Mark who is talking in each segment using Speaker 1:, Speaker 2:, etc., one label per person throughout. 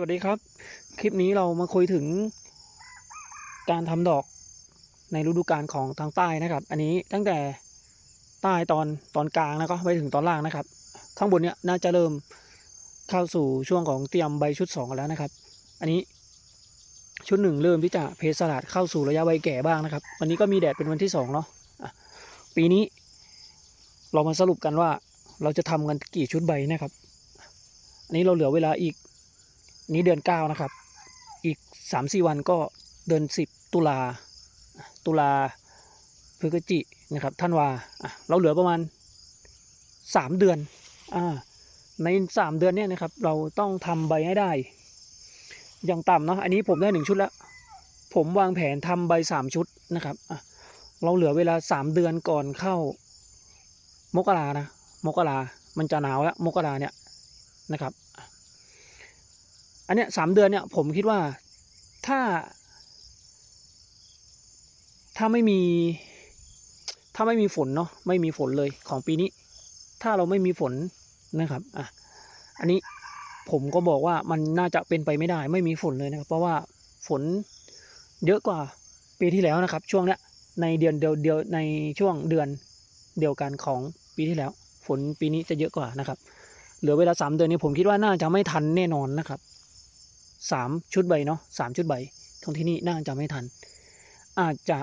Speaker 1: วัสดีครับ คลิปนี้เรามาคุยถึง การทำดอกในฤดูกาลของทางใต้นะครับ อันนี้ตั้งแต่ใต้ตอนตอนกลางแล้วก็ไปถึงตอนล่างนะครับ ข้างบนเนี้ยน่าจะเริ่มเข้าสู่ช่วงของเตรียมใบชุดสองแล้วนะครับ อันนี้ชุดหนึ่งเริ่มที่จะเพสลาดเข้าสู่ระยะใบแก่บ้างนะครับ วันนี้ก็มีแดดเป็นวันที่สองเนาะอะปีนี้ เรามาสรุปกันว่าเราจะทำกันกี่ชุดใบนะครับ อันนี้เราเหลือเวลาอีก นี้เดือนเก้านะครับ อีกสามสี่วันก็เดือนสิบตุลา ตุลาพฤศจินะครับท่านวาอะเราเหลือประมาณสามเดือนอ่าในสามเดือนเนี่ยนะครับ เราต้องทำใบให้ได้ อย่างต่ำเนาะอันนี้ผมได้หนึ่งชุดแล้ว ผมวางแผนทำใบสามชุดนะครับเราเหลือเวลาสามเดือนก่อนเข้ามกรานะมกรามันจะหนาวแล้วมกราเนี่ยนะครับ อันเนี้ยสามเดือนเนี่ยผมคิดว่าถ้า ถ้าไม่มี ถ้าไม่มีฝนเนาะไม่มีฝนเลยของปีนี้ ถ้าเราไม่มีฝนนะครับอะอันนี้ผมก็บอกว่ามันน่าจะเป็นไปไม่ได้ ไม่มีฝนเลยนะครับ เพราะว่าฝนเยอะกว่าปีที่แล้วนะครับ ช่วงเนี้ยในเดือนเดียวเดียวในช่วงเดือนเดียวกันของปีที่แล้ว ฝนปีนี้จะเยอะกว่านะครับ เหลือเวลาสามเดือนนี้ผมคิดว่าน่าจะไม่ทันแน่นอนนะครับ สามชุดใบเนาะสามชุดใบของที่นี่น่าจะไม่ทัน อาจจะ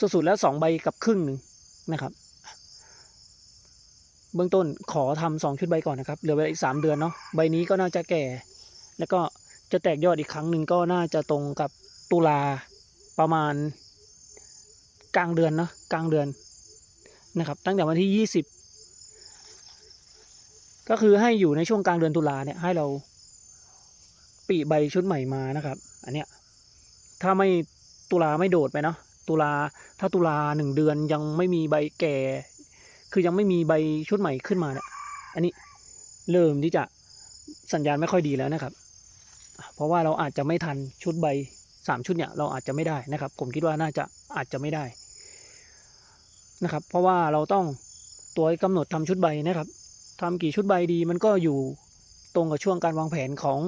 Speaker 1: สุดๆแล้วสองใบกับครึ่งหนึ่งนะครับ เบื้องต้นขอทำสองชุดใบก่อนนะครับเหลือเวลาอีกสามเดือนเนาะใบนี้ก็น่าจะแก่ แล้วก็จะแตกยอดอีกครั้งหนึ่งก็น่าจะตรงกับตุลาประมาณกลางเดือนเนาะกลางเดือนนะครับ ตั้งแต่วันที่ยี่สิบก็คือให้อยู่ในช่วงกลางเดือนตุลาเนี่ยให้เรา ปีใบชุดใหม่มานะครับ อันเนี้ยถ้าไม่ตุลาไม่โดดไปเนาะตุลาถ้าตุลาหนึ่งเดือนยังไม่มีใบแก่ คือยังไม่มีใบชุดใหม่ขึ้นมาเนี่ยอันนี้เริ่มที่จะสัญญาณไม่ค่อยดีแล้วนะครับ เพราะว่าเราอาจจะไม่ทันชุดใบสามชุดเนี่ยเราอาจจะไม่ได้นะครับ ผมคิดว่าน่าจะอาจจะไม่ได้นะครับ เพราะว่าเราต้องตัวกำหนดทำชุดใบนะครับทำกี่ชุดใบดีมันก็อยู่ตรงกับช่วงการวางแผนของ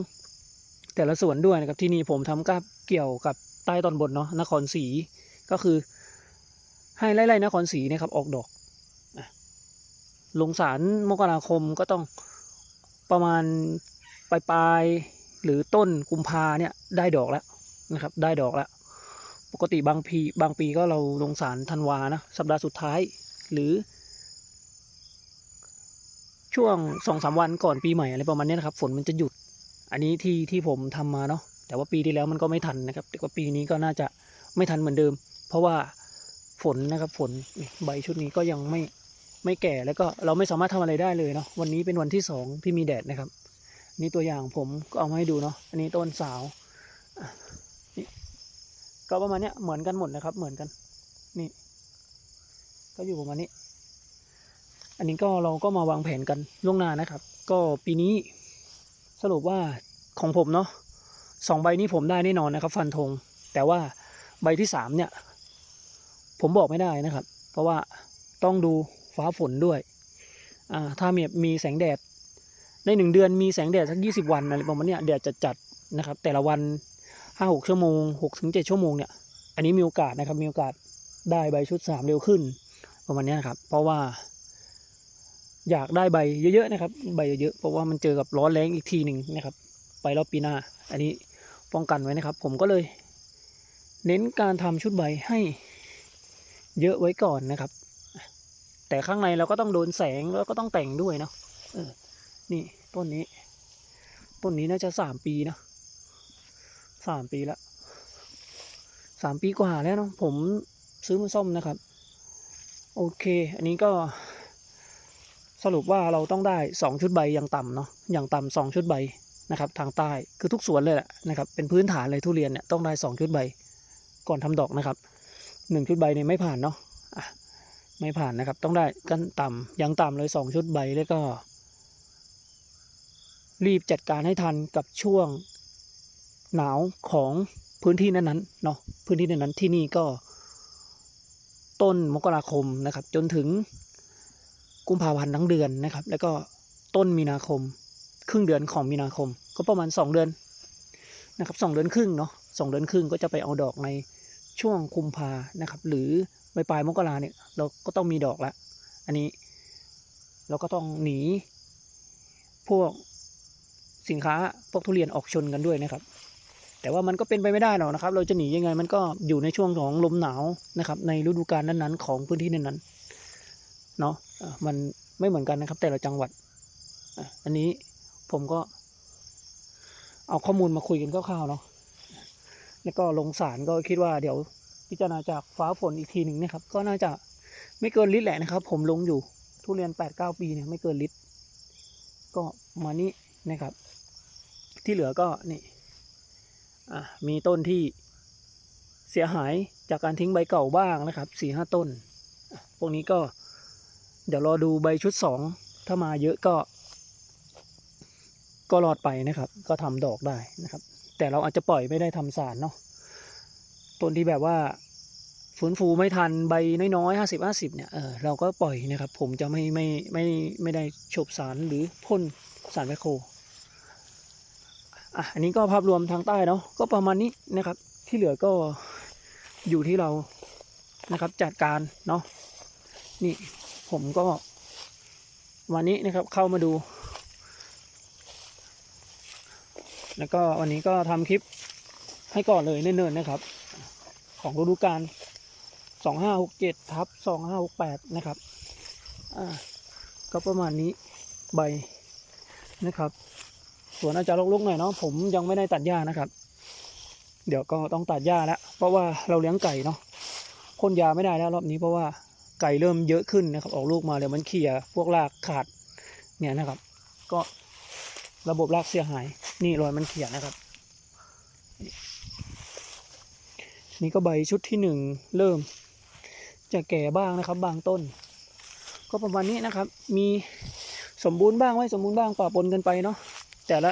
Speaker 1: แต่ละส่วนด้วยนะครับที่นี่ผมทำกับเกี่ยวกับใต้ตอนบนเนาะนครศรีก็คือ ให้ไล่ๆนครศรีนะครับออกดอกลงสารมกราคมก็ต้องประมาณปลายปลายหรือต้นกุมภาเนี่ยได้ดอกแล้วนะครับ ได้ดอกแล้ว ปกติบางปีบางปีก็เราลงสารธันวานะสัปดาห์สุดท้ายหรือ ช่วงสองสามวันก่อนปีใหม่อะไรประมาณนี้นะครับ ฝนมันจะหยุด อันนี้ที่ที่ผมทำมาเนาะแต่ว่าปีที่แล้วมันก็ไม่ทันนะครับ แต่ว่าปีนี้ก็น่าจะไม่ทันเหมือนเดิม เพราะว่าฝนนะครับฝนใบชุดนี้ก็ยังไม่ไม่แก่แล้วก็เราไม่สามารถทำอะไรได้เลยเนาะวันนี้เป็นวันที่สองที่มีแดดนะครับ นี่ตัวอย่างผมก็เอามาให้ดูเนาะอันนี้ต้นสาวนี่ก็ประมาณเนี้ยเหมือนกันหมดนะครับ เหมือนกัน นี่ ก็อยู่ประมาณนี้ อันนี้ก็เราก็มาวางแผนกันล่วงหน้านะครับ ก็ปีนี้ สรุปว่าของผมเนาะสองใบนี้ผมได้แน่นอนนะครับ ฟันธงแต่ว่าใบที่สามเนี่ย ผมบอกไม่ได้นะครับ เพราะว่าต้องดูฟ้าฝนด้วยอ่าถ้ามีมีแสงแดด ในหนึ่งเดือนมีแสงแดดสักยี่สิบวันอะไรประมาณเนี้ยแดดจัดจัดๆนะครับ แต่ละวันห้าหกชั่วโมงหกถึงเจ็ดชั่วโมงเนี่ย อันนี้มีโอกาสนะครับมีโอกาสได้ใบชุดสามเร็วขึ้นประมาณนี้นครับ เพราะว่า อยากได้ใบเยอะๆนะครับ ใบเยอะๆเพราะว่ามันเจอกับร้อนแรงอีกทีหนึ่งนะครับ ไปรอบปีหน้า อันนี้ป้องกันไว้นะครับ ผมก็เลย เน้นการทำชุดใบให้เยอะไว้ก่อนนะครับ แต่ข้างในเราก็ต้องโดนแสงแล้วก็ต้องแต่งด้วยเนาะเออ นี่ต้นนี้ ต้นนี้น่าจะสามปีนะสามปีละสามปีกว่าแล้วเนาะผมซื้อมาซ่อมนะครับ โอเค อันนี้ก็ สรุปว่าเราต้องได้สองชุดใบอย่างต่ำเนาะอย่างต่ำสองชุดใบนะครับทางใต้คือทุกสวนเลยแหละนะครับเป็นพื้นฐานเลยทุเรียนเนี่ยต้องได้สองชุดใบ ก่อนทำดอกนะครับหนึ่งชุดใบเนี่ยไม่ผ่านเนาะะไม่ผ่านนะครับ ต้องได้กันต่ำอย่างต่ำเลยสองชุดใบแล้วก็ รีบจัดการให้ทันกับช่วงหนาวของพื้นที่นั้นๆเนาะพื้นที่นั้นๆที่นี่ก็ต้นมกราคมนะครับ จนถึง กุมภาพันธ์ทั้งเดือนนะครับ แล้วก็ต้นมีนาคม ครึ่งเดือนของมีนาคม ก็ประมาณสองเดือนนะครับสองเดือนครึ่งเนาะสองเดือนครึ่งก็จะไปเอาดอกในช่วงคุมภานะครับ หรือปลายปลายมกราเนี่ยเราก็ต้องมีดอกละอันนี้เราก็ต้องหนี พวกสินค้าพวกทุเรียนออกชนกันด้วยนะครับ แต่ว่ามันก็เป็นไปไม่ได้หรอกนะครับ เราจะหนียังไงมันก็อยู่ในช่วงของลมหนาวนะครับ ในฤดูกาลนั้นๆ ของพื้นที่นั้นๆเนาะ มันไม่เหมือนกันนะครับ แต่ละจังหวัดอันนี้ผมก็ เอาข้อมูลมาคุยกันคร่าวๆเนาะแล้วก็ลงสารก็คิดว่าเดี๋ยวพิจารณาจากฟ้าฝนอีกทีหนึ่งนะครับ ก็น่าจะไม่เกินลิตรแหละนะครับ ผมลงอยู่ทุเรียนแปดเก้าปีเนี่ยไม่เกินลิตร ก็มานี่นะครับ ที่เหลือก็นี่มีต้นที่เสียหายจากการทิ้งใบเก่าบ้างนะครับสี่ห้าต้น พวกนี้ก็ เดี๋ยวรอดูใบชุดสองถ้ามาเยอะก็ ก็รอดไปนะครับ ก็ทำดอกได้นะครับ แต่เราอาจจะปล่อยไม่ได้ทำสารเนาะต้นที่แบบว่าฟื้นฟูไม่ทันใบน้อยๆห้าสิบห้าสิบเนี่ยเออเราก็ปล่อยนะครับ ผมจะไม่ไม่ไม่ไม่ได้ฉบสารหรือพ่นสารแมคโครอะอันนี้ก็ภาพรวมทางใต้เนาะก็ประมาณนี้นะครับ ที่เหลือก็อยู่ที่เรานะครับจัดการเนาะนี่ ผมก็วันนี้นะครับเข้ามาดู แล้วก็วันนี้ก็ทำคลิปให้ก่อนเลยเนิ่นๆนะครับ ของฤดูกาลสองห้าหกเจ็ดทับสองห้าหกแปดนะครับ อ่า ก็ประมาณนี้ใบนะครับสวนอาจจะรกๆหน่อยเนาะผมยังไม่ได้ตัดหญ้านะครับ เดี๋ยวก็ต้องตัดหญ้าแล้วเพราะว่าเราเลี้ยงไก่เนาะพ่นยาไม่ได้แล้วรอบนี้เพราะว่า ไก่เริ่มเยอะขึ้นนะครับ ออกลูกมาเดี๋ยวมันเขี่ยพวกรากขาดเนี่ยนะครับ ก็ระบบรากเสียหาย นี่รอยมันเขี่ยนะครับ นี่ก็ใบชุดที่หนึ่งเริ่ม จะแก่บ้างนะครับ บางต้น ก็ประมาณนี้นะครับ มีสมบูรณ์บ้างไม่สมบูรณ์บ้างปะปนกันไปเนาะแต่ละ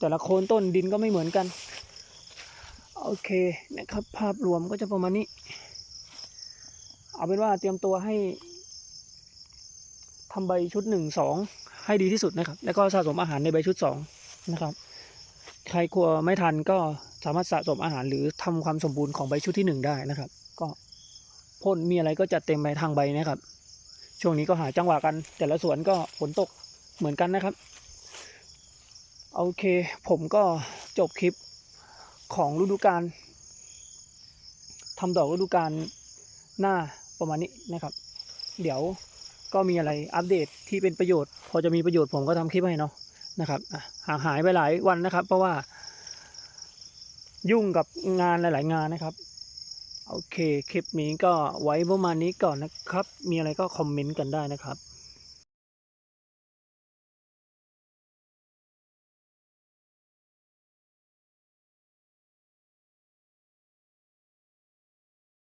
Speaker 1: แต่ละโคนต้นดินก็ไม่เหมือนกัน โอเคนะครับ ภาพรวมก็จะประมาณนี้ เอาเป็นว่าเตรียมตัวให้ทำใบชุดหนึ่งสองให้ดีที่สุดนะครับ แล้วก็สะสมอาหารในใบชุดสองนะครับ ใครกลัวไม่ทันก็สามารถสะสมอาหารหรือทำความสมบูรณ์ของใบชุดที่หนึ่งได้นะครับ ก็พ่นมีอะไรก็จัดเต็มไปทางใบนะครับ ช่วงนี้ก็หาจังหวะกัน แต่ละสวนก็ฝนตกเหมือนกันนะครับโอเค ผมก็จบคลิปของฤดูกาลทำดอกฤดูกาลหน้า ประมาณนี้นะครับ เดี๋ยวก็มีอะไรอัปเดตที่เป็นประโยชน์ พอจะมีประโยชน์ผมก็ทำคลิปให้เนาะนะครับห่างหายไปหลายวันนะครับ เพราะว่า ยุ่งกับงานหลาย ๆ งานนะครับ โอเค คลิปนี้ก็ไว้ประมาณนี้ก่อนนะครับ มีอะไรก็คอมเมนต์กันได้นะครับ